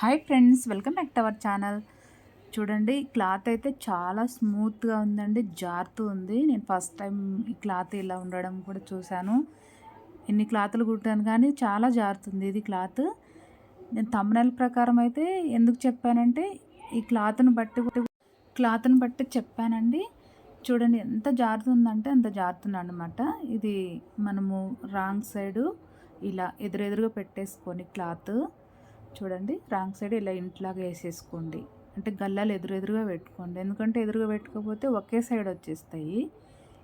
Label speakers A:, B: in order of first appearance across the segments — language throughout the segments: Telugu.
A: Hi friends welcome back to our channel చూడండి క్లాత్ అయితే చాలా స్మూత్గా ఉందండి జారుతూ ఉంది. నేను ఫస్ట్ టైం ఈ క్లాత్ ఇలా ఉండడం కూడా చూశాను. ఎన్ని క్లాతులు కుట్టాను కానీ చాలా జారుతుంది ఇది క్లాత్ నేను తమ్మునెల ప్రకారం అయితే ఎందుకు చెప్పానంటే ఈ క్లాత్ను బట్టి క్లాత్ని బట్టి చెప్పానండి. చూడండి ఎంత జారుతుందంటే అంత జారుతుంది అనమాట ఇది మనము రాంగ్ సైడు ఇలా ఎదురెదురుగా పెట్టేసుకొని క్లాత్ చూడండి రాంగ్ సైడ్ ఇలా ఇంట్లాగా వేసేసుకోండి. అంటే గల్లాలు ఎదురెదురుగా పెట్టుకోండి. ఎందుకంటే ఎదురుగా పెట్టుకోకపోతే ఒకే సైడ్ వచ్చేస్తాయి.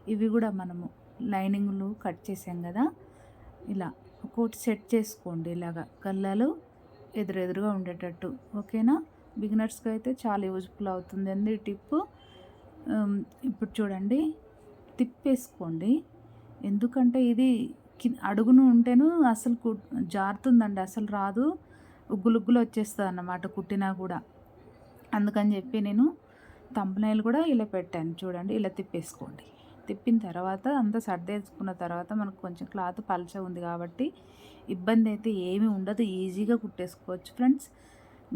A: ఇవి కూడా మనము లైనింగ్లు కట్ చేసాం కదా ఇలా ఒక్కొక్కటి సెట్ చేసుకోండి ఇలాగా గల్లాలు ఎదురెదురుగా ఉండేటట్టు. ఓకేనా? బిగినర్స్కి అయితే చాలా యూజ్ఫుల్ అవుతుంది అండి ఈ టిప్ ఇప్పుడు చూడండి తిప్పేసుకోండి. ఎందుకంటే ఇది కి- అడుగును ఉంటేను అసలు కు జారుతుందండి అసలు రాదు. ఉగ్గులుగ్గులు వచ్చేస్తుంది అన్నమాట కుట్టినా కూడా. అందుకని చెప్పి నేను తంపనైలు కూడా ఇలా పెట్టాను. చూడండి ఇలా తిప్పేసుకోండి. తిప్పిన తర్వాత అంతా సర్దేసుకున్న తర్వాత మనకు కొంచెం క్లాత్ పల్చ ఉంది కాబట్టి ఇబ్బంది అయితే ఏమీ ఉండదు. ఈజీగా కుట్టేసుకోవచ్చు ఫ్రెండ్స్.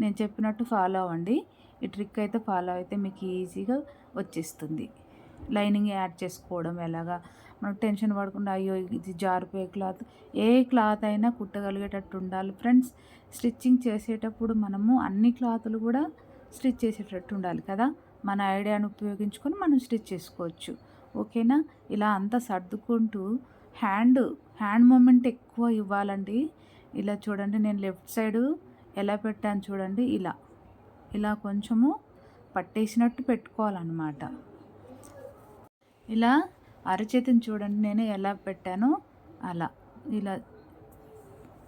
A: నేను చెప్పినట్టు ఫాలో అవ్వండి. ఈ ట్రిక్ అయితే ఫాలో అయితే మీకు ఈజీగా వచ్చేస్తుంది. లైనింగ్ యాడ్ చేసుకోవడం ఎలాగా? మనకు టెన్షన్ పడకుండా అయ్యో ఇది జారిపోయే క్లాత్. ఏ క్లాత్ అయినా కుట్టగలిగేటట్టు ఉండాలి. ఫ్రెండ్స్ స్టిచ్చింగ్ చేసేటప్పుడు మనము అన్ని క్లాతులు కూడా స్టిచ్ చేసేటట్టు ఉండాలి కదా. మన ఐడియాను ఉపయోగించుకొని మనం స్టిచ్ చేసుకోవచ్చు. ఓకేనా? ఇలా అంతా సర్దుకుంటూ హ్యాండ్ హ్యాండ్ మూమెంట్ ఎక్కువ ఇవ్వాలండి. ఇలా చూడండి నేను లెఫ్ట్ సైడు ఎలా పెట్టాను చూడండి ఇలా. ఇలా కొంచెము పట్టేసినట్టు పెట్టుకోవాలన్నమాట. ఇలా అరచేతిని చూడండి నేను ఎలా పెట్టానో అలా. ఇలా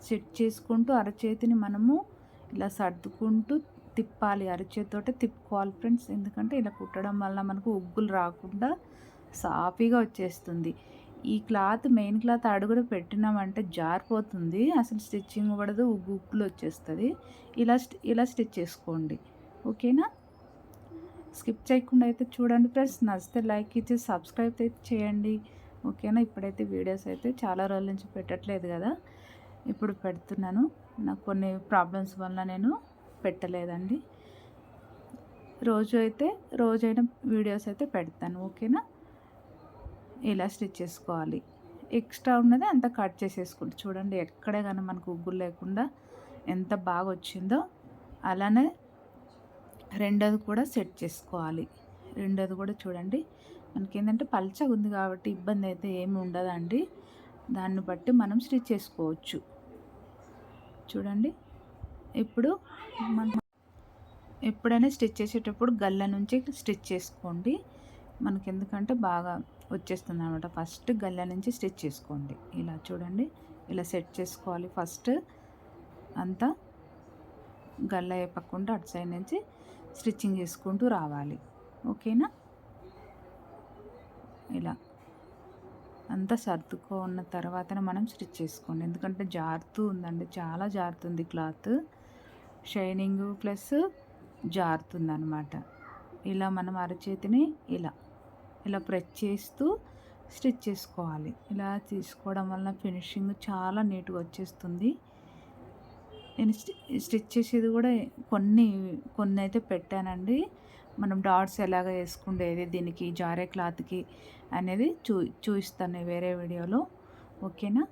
A: సెట్ చేసుకుంటూ అరచేతిని మనము ఇలా సర్దుకుంటూ తిప్పాలి. అరచేతితోటే తిప్పుకోవాలి ఫ్రెండ్స్. ఎందుకంటే ఇలా కుట్టడం వల్ల మనకు ఉగ్గులు రాకుండా సాఫీగా వచ్చేస్తుంది. ఈ క్లాత్ మెయిన్ క్లాత్ అడుగుడు పెట్టినామంటే జారిపోతుంది. అసలు స్టిచ్చింగ్ పడదు ఉగ్గు ఉగ్గులు వచ్చేస్తుంది. ఇలా స్టి- ఇలా స్టిచ్ చేసుకోండి. ఓకేనా? స్కిప్ చేయకుండా అయితే చూడండి ఫ్రెండ్స్. నచ్చితే లైక్ ఇచ్చి సబ్స్క్రైబ్ అయితే చేయండి. ఓకేనా? ఇప్పుడైతే వీడియోస్ అయితే చాలా రోజుల నుంచి పెట్టట్లేదు కదా? ఇప్పుడు పెడుతున్నాను. నాకు కొన్ని ప్రాబ్లమ్స్ వల్ల నేను పెట్టలేదండి. రోజు అయితే రోజైన వీడియోస్ అయితే పెడతాను. ఓకేనా? ఇలా స్టిచ్ చేసుకోవాలి. ఎక్స్ట్రా ఉన్నది అంత కట్ చేసేసుకోండి చూడండి ఎక్కడే కానీ మనకు ఉగ్గులు లేకుండా ఎంత బాగా వచ్చిందో అలానే రెండోది కూడా సెట్ చేసుకోవాలి. రెండోది కూడా చూడండి. మనకి ఏంటంటే పల్చగా ఉంది కాబట్టి ఇబ్బంది అయితే ఏమి ఉండదండి. దాన్ని బట్టి మనం స్టిచ్ చేసుకోవచ్చు. చూడండి. ఇప్పుడు మనం ఎప్పుడైనా స్టిచ్ చేసేటప్పుడు గల్ల నుంచి స్టిచ్ చేసుకోండి. మనకి ఎందుకంటే బాగా వచ్చేస్తుంది అనమాట ఫస్ట్ గల్ల నుంచి స్టిచ్ చేసుకోండి. ఇలా చూడండి. ఇలా సెట్ చేసుకోవాలి ఫస్ట్. అంతా గల్ల అయిపోకుండా అటు సైడ్ నుంచి స్టిచ్చింగ్ చేసుకుంటూ రావాలి. ఓకేనా? ఇలా. అంతా సర్దుకున్న తర్వాతనే మనం స్టిచ్ చేసుకోండి. ఎందుకంటే జారుతూ ఉందండి. చాలా జారుతుంది క్లాత్. షైనింగ్ ప్లస్ జారుతుంది అనమాట ఇలా మనం అరచేతిని ఇలా. ఇలా ప్రెస్ చేస్తూ స్టిచ్ చేసుకోవాలి. ఇలా తీసుకోవడం వల్ల ఫినిషింగ్ చాలా నీట్గా వచ్చేస్తుంది. నేను స్టి స్టిచ్ చేసేది కూడా కొన్ని కొన్ని అయితే పెట్టానండి. మనం డాట్స్ ఎలాగ వేసుకుండేది దీనికి జారే క్లాత్కి అనేది చూ చూపిస్తాను వేరే వీడియోలో. ఓకేనా?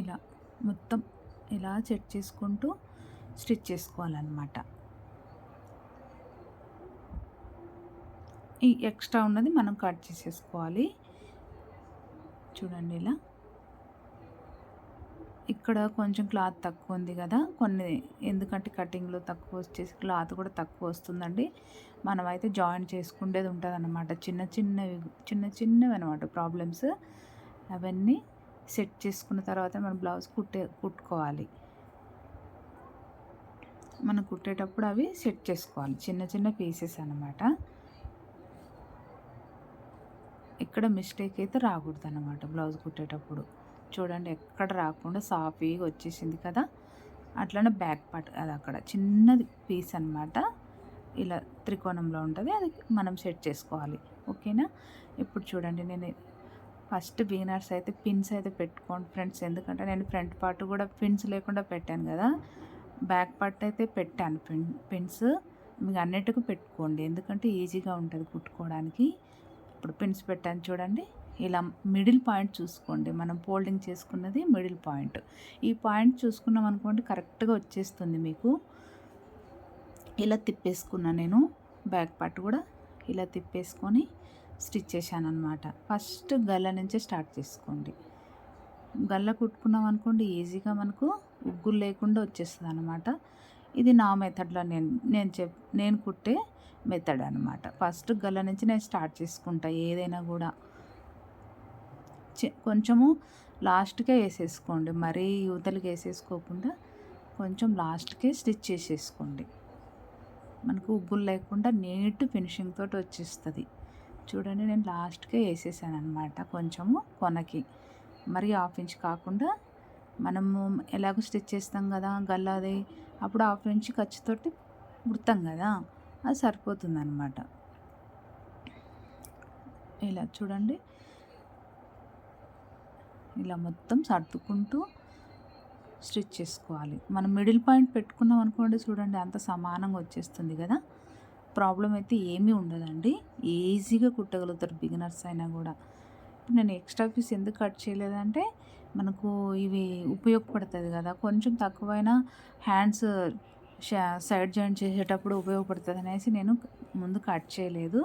A: ఇలా మొత్తం ఇలా సెట్ చేసుకుంటూ స్టిచ్ చేసుకోవాలన్నమాట. ఈ ఎక్స్ట్రా ఉన్నది మనం కట్ చేసేసుకోవాలి. చూడండి ఇలా. ఇక్కడ కొంచెం క్లాత్ తక్కువ ఉంది కదా. కొన్ని ఎందుకంటే కటింగ్లో తక్కువ వచ్చేసి క్లాత్ కూడా తక్కువ వస్తుందండి. మనం అయితే జాయిన్ చేసుకునేది ఉంటుంది అనమాట చిన్న చిన్నవి చిన్న చిన్నవి అనమాట ప్రాబ్లమ్స్. అవన్నీ సెట్ చేసుకున్న తర్వాత మన బ్లౌజ్ కుట్టే కుట్టుకోవాలి. మనం కుట్టేటప్పుడు అవి సెట్ చేసుకోవాలి. చిన్న చిన్న పీసెస్ అనమాట ఇక్కడ మిస్టేక్ అయితే రాకూడదు అనమాట బ్లౌజ్ కుట్టేటప్పుడు. చూడండి ఎక్కడ రాకుండా సాఫీగా వచ్చేసింది కదా. అట్లనే బ్యాక్ పార్ట్ అది అక్కడ. చిన్నది పీస్ అనమాట ఇలా త్రికోణంలో ఉంటుంది. అది మనం సెట్ చేసుకోవాలి. ఓకేనా? ఇప్పుడు చూడండి నేను ఫస్ట్ బిగినర్స్ అయితే పిన్స్ అయితే పెట్టుకోండి ఫ్రెండ్స్. ఎందుకంటే నేను ఫ్రంట్ పార్ట్ కూడా పిన్స్ లేకుండా పెట్టాను కదా. బ్యాక్ పార్ట్ అయితే పెట్టాను పిన్ పిన్స్. మీకు అన్నిటికీ పెట్టుకోండి. ఎందుకంటే ఈజీగా ఉంటుంది కుట్టుకోవడానికి. ఇప్పుడు పిన్స్ పెట్టాను చూడండి. ఇలా మిడిల్ పాయింట్ చూసుకోండి. మనం ఫోల్డింగ్ చేసుకున్నది మిడిల్ పాయింట్. ఈ పాయింట్ చూసుకున్నాం అనుకోండి కరెక్ట్గా వచ్చేస్తుంది మీకు. ఇలా తిప్పేసుకున్నా నేను. బ్యాక్ పార్ట్ కూడా ఇలా తిప్పేసుకొని స్టిచ్ చేశాను అనమాట ఫస్ట్ గల్ల నుంచే స్టార్ట్ చేసుకోండి. గల్ల కుట్టుకున్నాం అనుకోండి ఈజీగా మనకు ఉగ్గులు లేకుండా వచ్చేస్తుంది అనమాట ఇది నా మెథడ్లో నేను నేను చెప్ నేను కుట్టే మెథడ్ అనమాట ఫస్ట్ గల్ల నుంచి నేను స్టార్ట్ చేసుకుంటా ఏదైనా కూడా. కొంచెము లాస్ట్కే వేసేసుకోండి. మరీ యువతలకి వేసేసుకోకుండా కొంచెం లాస్ట్కే స్టిచ్ చేసేసుకోండి. మనకు ఉబ్బులు లేకుండా నీట్ ఫినిషింగ్ తోటి వచ్చేస్తుంది. చూడండి నేను లాస్ట్కే వేసేసాను అనమాట కొంచెము కొనకి. మరి హాఫ్ ఇంచ్ కాకుండా మనము ఎలాగో స్టిచ్ చేస్తాం కదా గల్లాది అప్పుడు హాఫ్ ఇంచ్ ఖర్చుతోటి కుడతాం కదా అది సరిపోతుంది అనమాట ఇలా చూడండి ఇలా మొత్తం సర్దుకుంటూ స్టిచ్ చేసుకోవాలి. మనం మిడిల్ పాయింట్ పెట్టుకున్నాం అనుకోండి చూడండి అంత సమానంగా వచ్చేస్తుంది కదా. ప్రాబ్లం అయితే ఏమీ ఉండదండి. ఈజీగా కుట్టగలుగుతారు బిగినర్స్ అయినా కూడా. ఇప్పుడు నేను ఎక్స్ట్రా పీస్ ఎందుకు కట్ చేయలేదంటే మనకు ఇవి ఉపయోగపడుతుంది కదా. కొంచెం తక్కువైనా హ్యాండ్స్ సైడ్ జాయింట్ చేసేటప్పుడు ఉపయోగపడుతుంది అనేసి నేను ముందు కట్ చేయలేదు.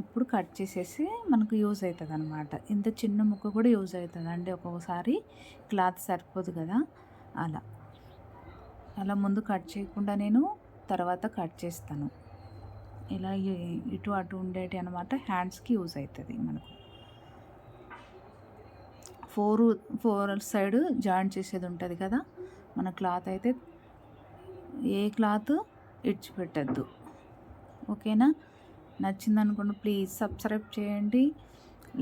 A: ఇప్పుడు కట్ చేసేసి మనకు యూజ్ అవుతుంది అనమాట ఇంత చిన్న ముక్క కూడా యూజ్ అవుతుంది అండి ఒక్కొక్కసారి క్లాత్ సరిపోదు కదా. అలా. అలా ముందు కట్ చేయకుండా నేను తర్వాత కట్ చేస్తాను. ఇలా ఇటు అటు ఉండేటి అనమాట హ్యాండ్స్కి యూజ్ అవుతుంది మనకు. ఫోర్ ఫోర్ సైడ్ జాయింట్ చేసేది ఉంటుంది కదా. మన క్లాత్ అయితే ఏ క్లాత్ ఇడ్చిపెట్టద్దు. ఓకేనా? నచ్చింది అనుకోండి ప్లీజ్ సబ్స్క్రైబ్ చేయండి.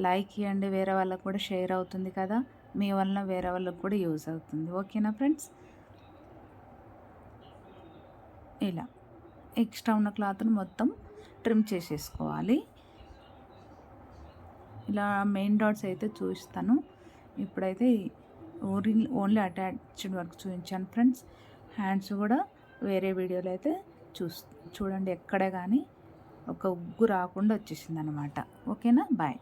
A: లైక్ ఇవ్వండి వేరే వాళ్ళకు కూడా షేర్ అవుతుంది కదా. మీ వలన వేరే వాళ్ళకి కూడా యూజ్ అవుతుంది. ఓకేనా ఫ్రెండ్స్? ఇలా ఎక్స్ట్రా ఉన్న క్లాత్ను మొత్తం ట్రిమ్ చేసేసుకోవాలి. ఇలా మెయిన్ డాట్స్ అయితే చూపిస్తాను. ఇప్పుడైతే ఓన్లీ ఓన్లీ అటాచ్డ్ వర్క్ చూపించాను ఫ్రెండ్స్. హ్యాండ్స్ కూడా వేరే వీడియోలో అయితే చూ చూడండి ఎక్కడే కానీ ఒక ఉగ్గు రాకుండా వచ్చేసింది అనమాట ఓకేనా? బాయ్.